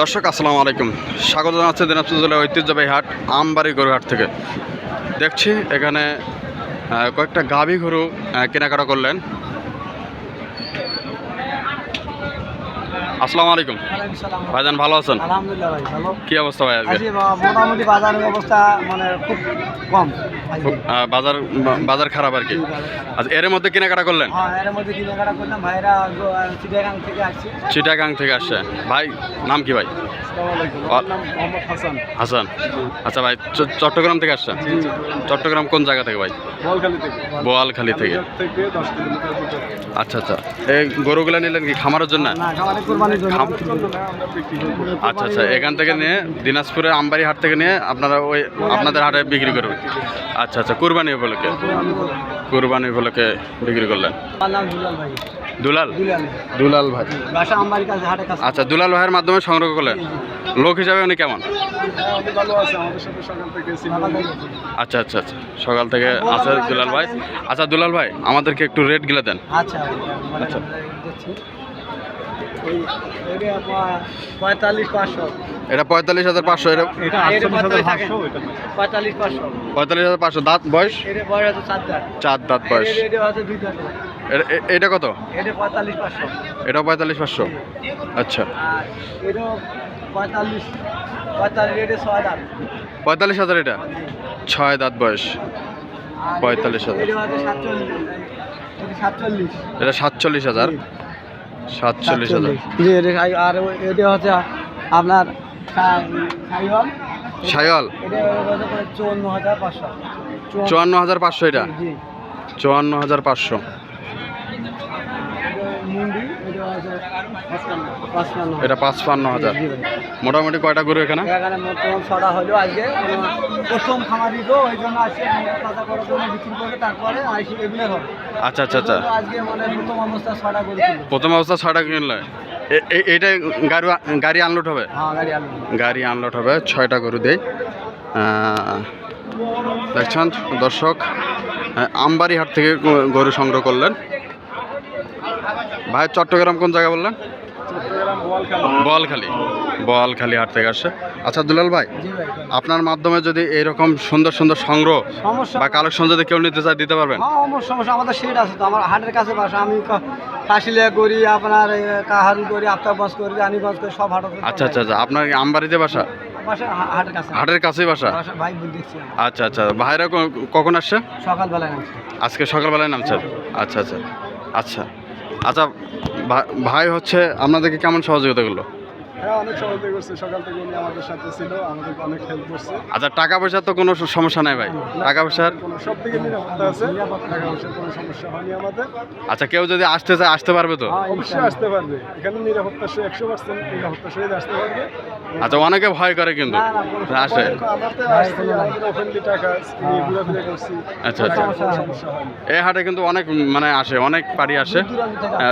দর্শক, আসসালামু আলাইকুম। স্বাগত জানাচ্ছি দিনাজপুর জেলার ঐতিহ্যবাহী হাট, আমবাড়ি গরুহাট থেকে। দেখছি এখানে কয়েকটা গাভী গরু কেনাকাটা করলেন। আসসালামু আলাইকুম। ভাইজান ভালো আছেন? আলহামদুলিল্লাহ ভাই ভালো। কি অবস্থা ভাই আজকে? মোটামুটি বাজারের অবস্থা মানে খুব কম। বাজার বাজার খারাপ আর কি। আচ্ছা এর মধ্যে কেনাকাটা করলেন? হ্যাঁ এর মধ্যে কেনাকাটা করলাম। ভাইরা চিটাগাং থেকে আসছে। চিটাগাং থেকে আসছে। ভাই নাম কি ভাই? হাসান। আচ্ছা ভাই চট্টগ্রাম থেকে আসছেন? চট্টগ্রাম কোন জায়গা থেকে ভাই? বলখালি থেকে। আচ্ছা আচ্ছা। এই গরুগুলো নিলেন কি খামারের জন্য? আচ্ছা আচ্ছা। এখান থেকে নিয়ে দিনাজপুরের আমবাড়ি হাট থেকে নিয়ে আপনারা ওই আপনাদের হাটে বিক্রি করবেন। আচ্ছা আচ্ছা। কুরবানি উপলক্ষে। কুরবানি উপলক্ষে। বিক্রি করলেন। দুলাল? দুলাল। ভাই। বাসা আমবাড়ির কাছে হাটে কাছে। আচ্ছা দুলাল ভাইয়ের মাধ্যমে সংগ্রহ করলেন। লোক হিসাবে উনি কেমন? আমি ভালো আছি আমাদের সাথে সকাল থেকে আচ্ছা আচ্ছা আচ্ছা। সকাল থেকে আছে দুলাল ভাই। আচ্ছা দুলাল ভাই আমাদেরকে একটু রেট গিলে দেন। আচ্ছা মানে আচ্ছা। এটা পঁয়তাল্লিশ হাজার পাঁচশো এটা এটা পঁয়তাল্লিশ হাজার পাঁচশো দাঁত বয়স? চার দাঁত। বয়স। এটা- কত? এটা পঁয়তাল্লিশ পাঁচশো। আচ্ছা। পঁয়তাল্লিশ হাজার এটা? ছয় দাঁত বয়স। পঁয়তাল্লিশ হাজার। এটা সাতচল্লিশ। হাজার। সাতচল্লিশ হাজার। আর এটা হচ্ছে আপনার সাইওয়াল। চুয়ান্ন হাজার পাঁচশো। এটা? চুয়ান্ন হাজার পাঁচশো। এটা পাঁচপান্ন। হাজার। মোটামুটি কয়টা গরু এখানে? এখানে প্রথম ছটা হলো আজকে। প্রথম খামারি তো ওই জন্য আজকে তাজা করার জন্য বিক্রি করে তারপরে আইসি এগুলো হবে। আচ্ছা আচ্ছা আচ্ছা। আজকে মানে প্রথম অবস্থা ছটা প্রথম অবস্থা ছয়টা কিনলে। এইটা গাড়ি গাড়ি আনলোড হবে? হ্যাঁ গাড়ি আনলোড হবে। ছয়টা গরু দেই। দেখছেন দর্শক আমবাড়ি হাট থেকে গরু সংগ্রহ করলেন। ভাই চট্টগ্রাম কোন জায়গা বললেন? বোয়ালখালী। বোয়ালখালী। বোয়ালখালী হাট থেকে আসছে। আচ্ছা দুলাল ভাই আপনার মাধ্যমে যদি এইরকম সুন্দর সুন্দর সংগ্রহ বা কালেকশন যদি কেউ নিতে চায় দিতে পারবেন? সমস্যা আমাদের সেট আছে তো আমার হাটের কাছে বাসা আমি কাশিলিয়া করি আপনার কাহারু করি আফতাবগঞ্জ করি রানীগঞ্জ করি সব হাট আচ্ছা আচ্ছা আচ্ছা আপনার আমবাড়িতে বাসা? হাটের কাছে। কাছেই বাসা। আচ্ছা আচ্ছা ভাইরা কখন আসছে? সকালবেলায় নামছি। আজকে সকালবেলায় নামছে আচ্ছা আচ্ছা আচ্ছা। আচ্ছা ভাই হচ্ছে আপনাদেরকে কেমন সহযোগিতা করল? হ্যাঁ অনেক সহযোগিতা করছে। সকাল থেকে উনি আমাদের সাথে ছিল আমাদেরকে অনেক হেল্প করছে। আচ্ছা টাকা পয়সার তো কোনো সমস্যা নাই ভাই? টাকা পয়সার? কোনো সব থেকে নিরাপত্তা আছে। টাকা পয়সার কোনো সমস্যা হয়নি আমাদের। আচ্ছা কেউ যদি আসতে চায় আসতে পারবে তো? অবশ্যই আসতে পারবে। এখানে নিরাপত্তা সে একশো পার্সেন্ট নিরাপত্তা সহিত আসতে পারবে। আচ্ছা অনেকে ভয় করে কিন্তু। আসে। আচ্ছা, আচ্ছা। এই হাটে কিন্তু অনেক মানে আসে অনেক পাড়ি আসে।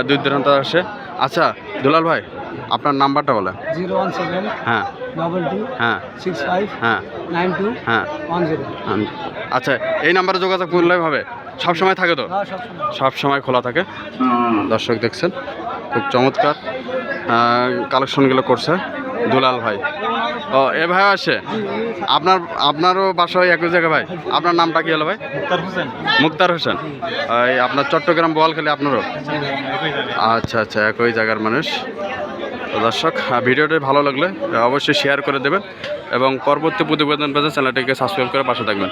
দূর দূরান্ত আসে। আচ্ছা দুলাল ভাই আপনার নাম্বারটা বলে জিরো ওয়ান সেভেন হ্যাঁ। ডবল টু হ্যাঁ। সিক্স ফাইভ হ্যাঁ। নাইন টু হ্যাঁ। ওয়ান জিরো আচ্ছা এই নাম্বারে যোগাযোগ করলে হবে? সব সময় থাকে তো? হ্যাঁ সব সময়। খোলা থাকে? দর্শক দেখছেন খুব চমৎকার কালেকশনগুলো করছে। দুলাল ভাই। ও এ ভাই আসে? আপনার আপনারও বাসা ওই একই জায়গায় ভাই? আপনার নামটা কি হলো ভাই? মুক্তার হোসেন। মুক্তার হোসেন। এই আপনার চট্টগ্রাম বল খেলে আপনারও আচ্ছা আচ্ছা একই জায়গার মানুষ। দর্শক আহ, ভিডিওটি ভালো লাগলে অবশ্যই শেয়ার করে দেবেন এবং পরবর্তী প্রতিবেদন পেতে চ্যানেলটিকে সাবস্ক্রাইব করে পাশে থাকবেন।